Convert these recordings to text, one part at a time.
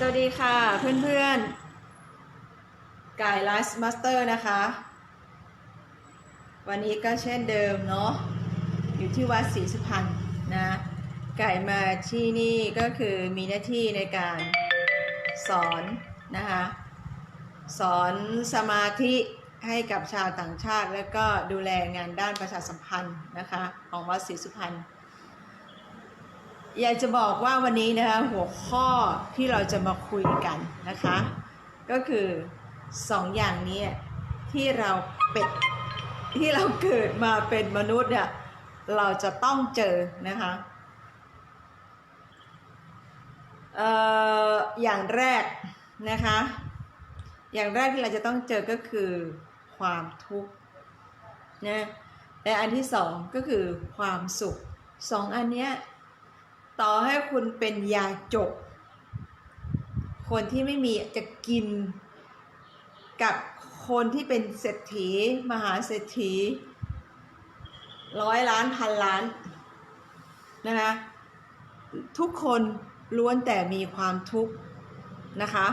สวัสดีค่ะเพื่อนๆกายไลฟ์มาสเตอร์นะคะ วันนี้ก็เช่นเดิมเนาะอยู่ที่วัดศรีสุพรรณนะไก่มาที่นี่ก็คือมีหน้าที่ในการสอนนะคะสอนสมาธิให้กับชาวต่างชาติ แล้วก็ดูแลงานด้านประชาสัมพันธ์นะคะของวัดศรีสุพรรณ อยากจะบอกว่าวันนี้นะคะหัวข้อที่เราจะมาคุยกันนะคะ ก็คือสองอย่างนี้ที่เราเป็นที่เราเกิดมาเป็นมนุษย์เนี่ยเราจะต้องเจอนะคะเอ่ออย่างแรกนะคะ อย่างแรกที่เราจะต้องเจอก็คือความทุกข์นะและอันที่สองก็คือความสุขสองอันเนี้ย ต่อให้คุณเป็นยาจก คนที่ไม่มีจะกิน กับคนที่เป็นเศรษฐี มหาเศรษฐี ร้อยล้านพันล้านนะคะทุกคนล้วนแต่มีความทุกข์นะคะ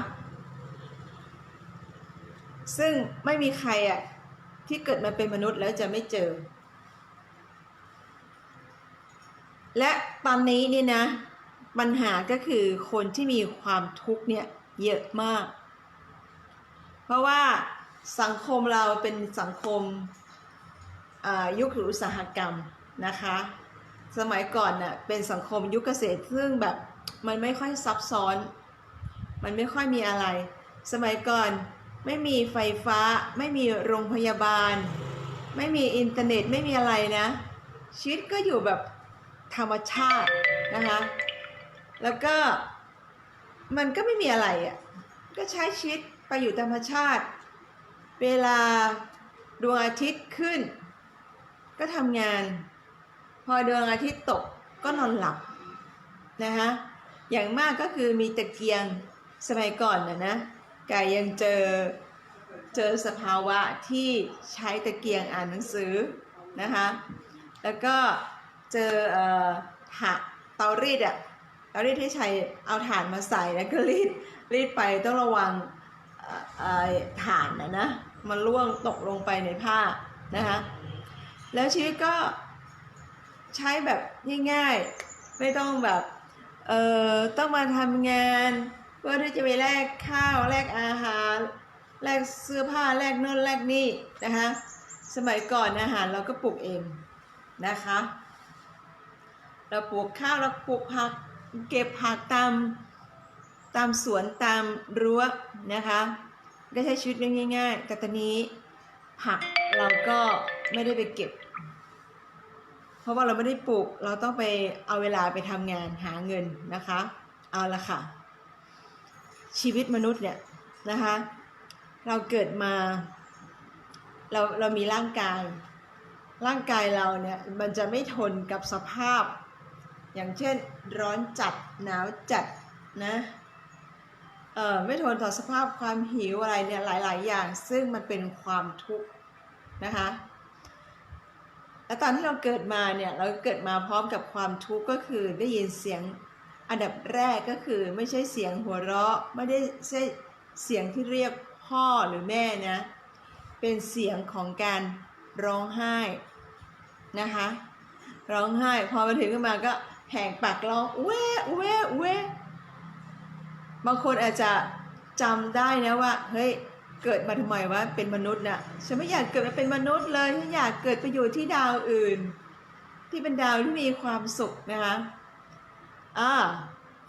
ซึ่งไม่มีใครอะที่เกิดมาเป็นมนุษย์แล้วจะไม่เจอ และตอนนี้นี่นะปัญหาก็คือคนที่มีความทุกข์เนี่ยเยอะมาก เพราะว่าสังคมเราเป็นสังคมยุคอุตสาหกรรมนะคะ สมัยก่อนน่ะเป็นสังคมยุคเกษตรซึ่งแบบมันไม่ค่อยซับซ้อน มันไม่ค่อยมีอะไร สมัยก่อนไม่มีไฟฟ้า ไม่มีโรงพยาบาล ไม่มีอินเทอร์เน็ตไม่มีอะไรนะชีวิตก็อยู่แบบ ธรรมชาตินะคะ แล้วก็มันก็ไม่มีอะไรอะ ก็ใช้ชีวิตไปอยู่ธรรมชาติ เวลาดวงอาทิตย์ขึ้น ก็ทำงาน พอดวงอาทิตย์ตกก็นอนหลับนะคะอย่างมากก็คือมีตะเกียงสมัยก่อนนะนะกายยังเจอเจอสภาวะที่ใช้ตะเกียงอ่านหนังสือนะคะ แล้วก็ เจอเอ่อถาเตารีดอะเตารีดที่ใช้เอาถ่านมาใส่แล้วก็รีดรีดไปต้องระวังเอ่อถ่านนะนะมันล่วงตกลงไปในผ้านะคะแล้วชีวิตก็ใช้แบบง่ายๆ ไม่ต้องแบบเอ่อต้องมาทำงานเพื่อที่จะไปแลกข้าวแลกอาหารแลกเสื้อผ้าแลกโน่นแลกนี่นะคะสมัยก่อนอาหารเราก็ปลูกเองนะคะ เราปลูกข้าวเราปลูกผักเก็บผักตามตามสวนตามรั้วนะคะก็ใช้ชีวิตง่ายๆ แต่ตอนนี้ผักเราก็ไม่ได้ไปเก็บ เพราะว่าเราไม่ได้ปลูกเราต้องไปเอาเวลาไปทำงานหาเงินนะคะ เอาละค่ะ ชีวิตมนุษย์เนี่ยนะคะ เราเกิดมา เราเรามีร่างกาย ร่างกายเราเนี่ยมันจะไม่ทนกับสภาพ อย่างเช่นร้อนจัดหนาวจัดนะเอ่อไม่ทนต่อสภาพความหิวอะไรเนี่ยหลาย ๆ อย่างซึ่งมันเป็นความทุกข์นะคะและตอนที่เราเกิดมาเนี่ยเราเกิดมาพร้อมกับความทุกข์ก็คือได้ยินเสียงอันดับแรกก็คือไม่ใช่เสียงหัวเราะไม่ได้ใช่เสียงที่เรียกพ่อหรือแม่นะเป็นเสียงของการร้องไห้นะคะร้องไห้พอมาถึงขึ้นมาก็ แหกปากร้องเว้เว้เว้บางคนอาจจะจำได้นะว่า เฮ้ย เกิดมาทำไมวะเป็นมนุษย์น่ะฉันไม่อยากเกิดมาเป็นมนุษย์เลยฉันอยากเกิดไปอยู่ที่ดาวอื่น ที่เป็นดาวที่มีความสุขนะคะอ่า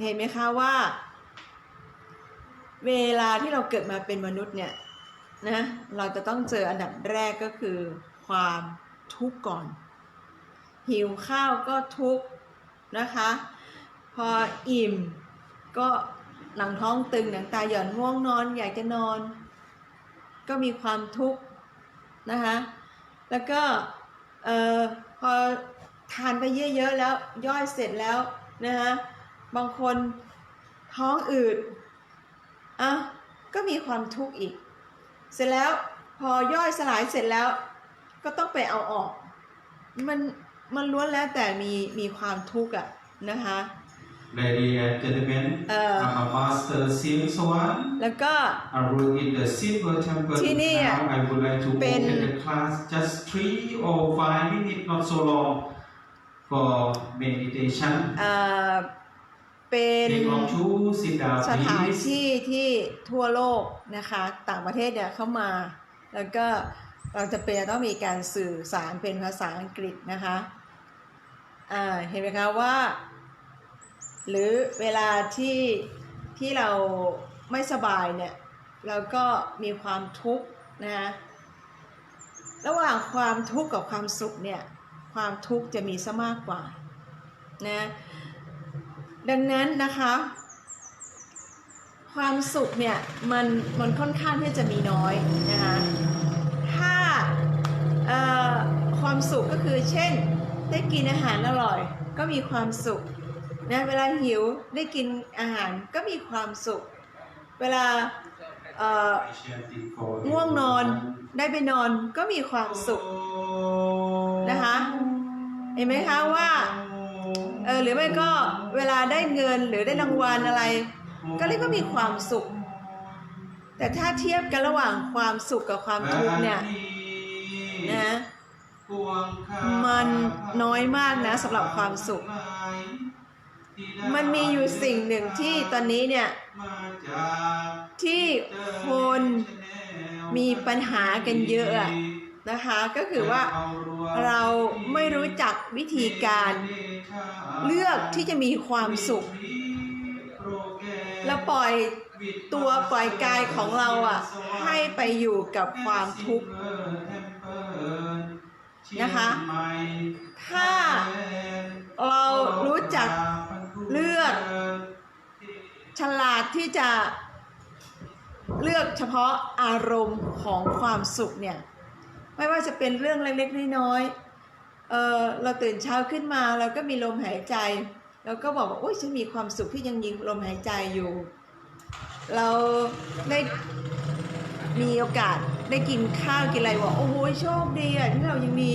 เห็นไหมคะว่า เวลาที่เราเกิดมาเป็นมนุษย์เนี่ยนะเราจะต้องเจออันดับแรกก็คือความทุกข์ก่อน หิวข้าวก็ทุกข์ นะคะ พออิ่มก็หนังท้องตึงหนังตาหย่อนง่วงนอน อยากจะนอน ก็มีความทุกข์นะคะแล้วก็เอ่อพอทานไปเยอะๆแล้วย่อยเสร็จแล้วนะคะบางคนท้องอืดอะก็มีความทุกข์อีก เสร็จแล้วพอย่อยสลายเสร็จแล้ว ก็ต้องไปเอาออก มัน มันล้วนแล้วแต่มีมีความทุกข์อะนะคะ Ladies and gentlemen, Uh. I'm a master Siang Swan. แล้วก็ I work in the Silver Temple. ที่นี่อะ Now I would like to เป็น open the class just three or five minutes, not so long, for meditation. เอ่อเป็น Take long to sit down, สถาน please. ที่ที่ทั่วโลกนะคะ ต่างประเทศเนี่ยเข้ามา แล้วก็ เราจะเป็นต้องมีการสื่อสารเป็นภาษาอังกฤษนะคะอ่าเห็นไหมคะว่า หรือเวลาที่ที่เราไม่สบายเนี่ยเราก็มีความทุกข์นะคะระหว่างความทุกข์กับความสุขเนี่ยความทุกข์จะมีซะมากกว่านะดังนั้นนะคะความสุขเนี่ยมันมันค่อนข้างที่จะมีน้อยนะคะ ความสุขก็คือเช่น ได้กินอาหารอร่อย ก็มีความสุขนะเวลาหิวได้กินอาหารก็มีความสุข เวลาง่วงนอนได้ไปนอนก็มีความสุขนะคะเห็นไหมคะว่าเออหรือไม่ก็เวลาได้เงินหรือได้รางวัลอะไร ก็เรียกว่ามีความสุข แต่ถ้าเทียบกันระหว่างความสุขกับความทุกข์เนี่ย นะมันน้อยมากนะสำหรับความสุข มันมีอยู่สิ่งหนึ่งที่ตอนนี้เนี่ยที่คนมีปัญหากันเยอะนะคะก็คือว่าเราไม่รู้จักวิธีการเลือกที่จะมีความสุขแล้วปล่อยตัวปล่อยกายของเราอะให้ไปอยู่กับความทุกข์ นะคะ ถ้าเรารู้จักเลือก ฉลาดที่จะเลือกเฉพาะอารมณ์ของความสุขเนี่ยไม่ว่าจะเป็นเรื่องเล็กๆน้อยๆเออเราตื่นเช้าขึ้นมาเราก็มีลมหายใจเราก็บอกว่าโอ้ยฉันมีความสุขที่ยังมีลมหายใจอยู่ เราได้มีโอกาส ได้กินข้าวกินอะไรบอกโอ้โหโชคดีอะที่เรายังมี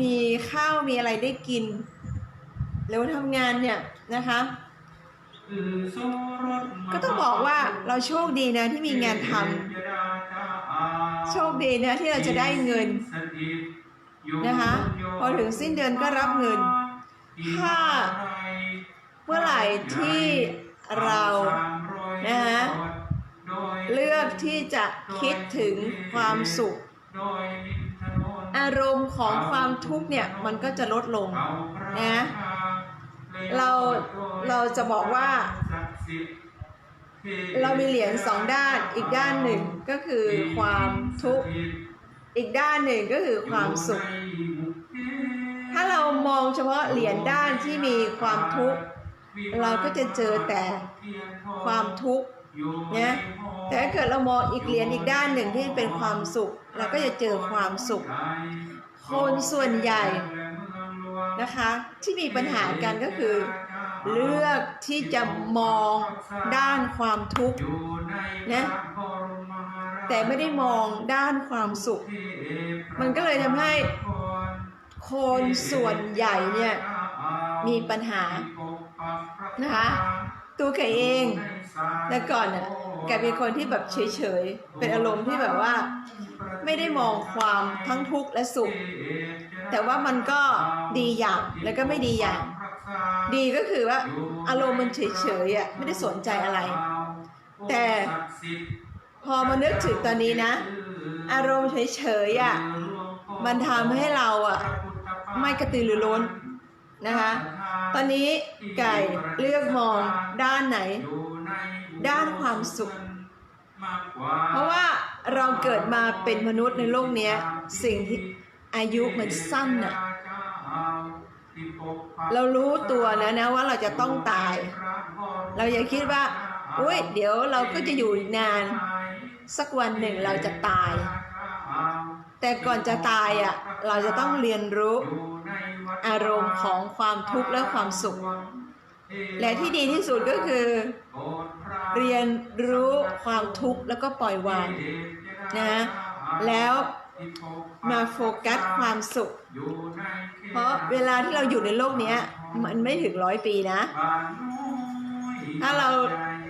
มีข้าวมีอะไรได้กิน แล้วทำงานเนี่ยนะคะ ก็ต้องบอกว่าเราโชคดีนะที่มีงานทำโชคดีนะที่เราจะได้เงินนะคะพอถึงสิ้นเดือนก็รับเงิน ถ้าเมื่อไหร่ที่เรา จะคิดถึงความสุข อารมณ์ของความทุกข์เนี่ยมันก็จะลดลงนะเราเราจะบอกว่า เรามีเหรียญสองด้านอีกด้านหนึ่งก็คือความทุกข์อีกด้านหนึ่งก็คือความสุข ถ้าเรามองเฉพาะเหรียญด้านที่มีความทุกข์เราก็จะเจอแต่ความทุกข์ นะแต่ถ้าเกิดเรามองอีกเหรียญอีกด้านหนึ่งที่เป็นความสุขเราก็จะเจอความสุข คนส่วนใหญ่นะคะ ที่มีปัญหากันก็คือ เลือกที่จะมองด้านความทุกข์นะแต่ไม่ได้มองด้านความสุข มันก็เลยทำให้คนส่วนใหญ่เนี่ยมีปัญหานะคะตัวแกเอง แต่ก่อนน่ะแกเป็นคนที่แบบเฉยๆ เป็นอารมณ์ที่แบบว่า ไม่ได้มองความทั้งทุกข์และสุข แต่ว่ามันก็ดีอย่างแล้วก็ไม่ดีอย่าง ดีก็คือว่าอารมณ์มันเฉยๆอะไม่ได้สนใจอะไร แต่พอมานึกถึงตอนนี้นะ อารมณ์เฉยๆอะมันทำให้เราอะไม่กระตือรือร้นนะคะ ตอนนี้ไก่เลือกมองด้านไหน ด้านความสุข เพราะว่าเราเกิดมาเป็นมนุษย์ในโลกเนี้ยสิ่งที่อายุมันสั้นน่ะเรารู้ตัวนะนะว่าเราจะต้องตาย เราอย่าคิดว่าอุ้ยเดี๋ยวเราก็จะอยู่อีกนาน สักวันหนึ่งเราจะตาย แต่ก่อนจะตายอะเราจะต้องเรียนรู้ อารมณ์ของความทุกข์และความสุข และที่ดีที่สุดก็คือ เรียนรู้ความทุกข์แล้วก็ปล่อยวางนะแล้วมาโฟกัสความสุข เพราะเวลาที่เราอยู่ในโลกเนี้ยมันไม่ถึงร้อยปีนะ ถ้าเรา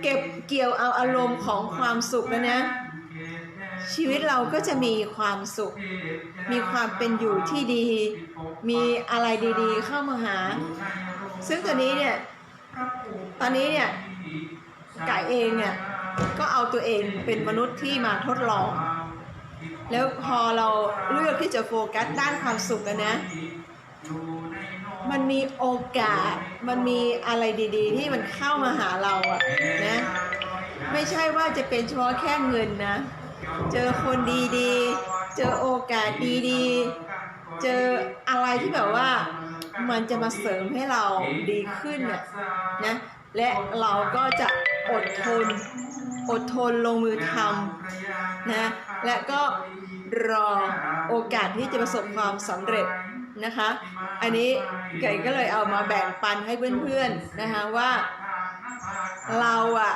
เก็บเกี่ยวเอาอารมณ์ของความสุขแล้วนะ ชีวิตเราก็จะมีความสุข มีความเป็นอยู่ที่ดี มีอะไรดีๆ เข้ามาหา ซึ่งตัวนี้เนี่ย ตอนนี้เนี่ยไก่เองเนี่ยก็เอาตัวเองเป็นมนุษย์ที่มาทดลอง แล้วพอเราเลือกที่จะโฟกัสด้านความสุขแล้วนะ มันมีโอกาสมันมีอะไรดี ๆ ที่มันเข้ามาหาเราอะนะไม่ใช่ว่าจะเป็นเฉพาะแค่เงินนะ เจอคนดีๆ เจอโอกาสดีๆ เจออะไรที่แบบว่า มันจะมาเสริมให้เราดีขึ้นน่ะนะและเราก็จะอดทนอดทนลงมือทำนะและก็รอโอกาสที่จะประสบความสำเร็จนะคะ อันนี้ไก่ก็เลยเอามาแบ่งปันให้เพื่อนๆนะคะว่าเราอะ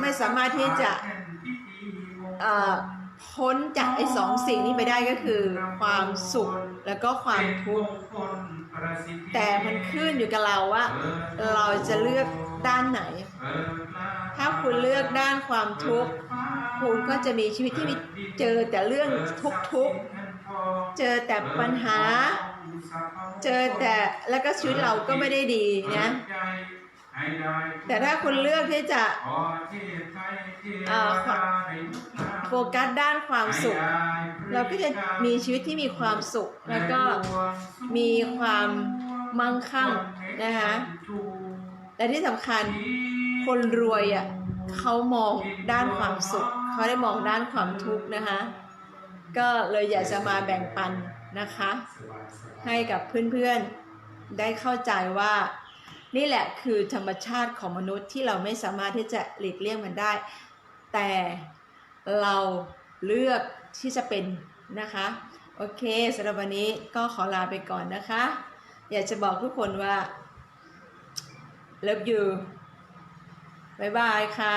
ไม่สามารถที่จะ พ้นจากไอ้สองสิ่งนี้ไปได้ก็คือ ความสุขแล้วก็ความทุกข์แต่มันขึ้นอยู่กับเราว่า เราจะเลือกด้านไหน ถ้าคุณเลือกด้านความทุกข์คุณก็จะมีชีวิตที่มีเจอแต่เรื่องทุกข์ๆเจอแต่ปัญหา เจอแต่แล้วก็ชีวิตเราก็ไม่ได้ดีนะแต่ถ้าคุณเลือกที่จะเอ่อ โฟกัสด้านความสุข เราก็จะมีชีวิตที่มีความสุข แล้วก็มีความมั่งคั่งนะคะและที่สำคัญคนรวยอะเขามองด้านความสุข เขาได้มองด้านความทุกข์นะคะก็เลยอยากจะมาแบ่งปันนะคะ ให้กับเพื่อนๆได้เข้าใจว่านี่แหละคือธรรมชาติของมนุษย์ที่เราไม่สามารถที่จะหลีกเลี่ยงมันได้ แต่ เราเลือกที่จะเป็นนะคะ โอเคสำหรับวันนี้ก็ขอลาไปก่อนนะคะ อยากจะบอกทุกคนว่า love you บ๊ายบายค่ะ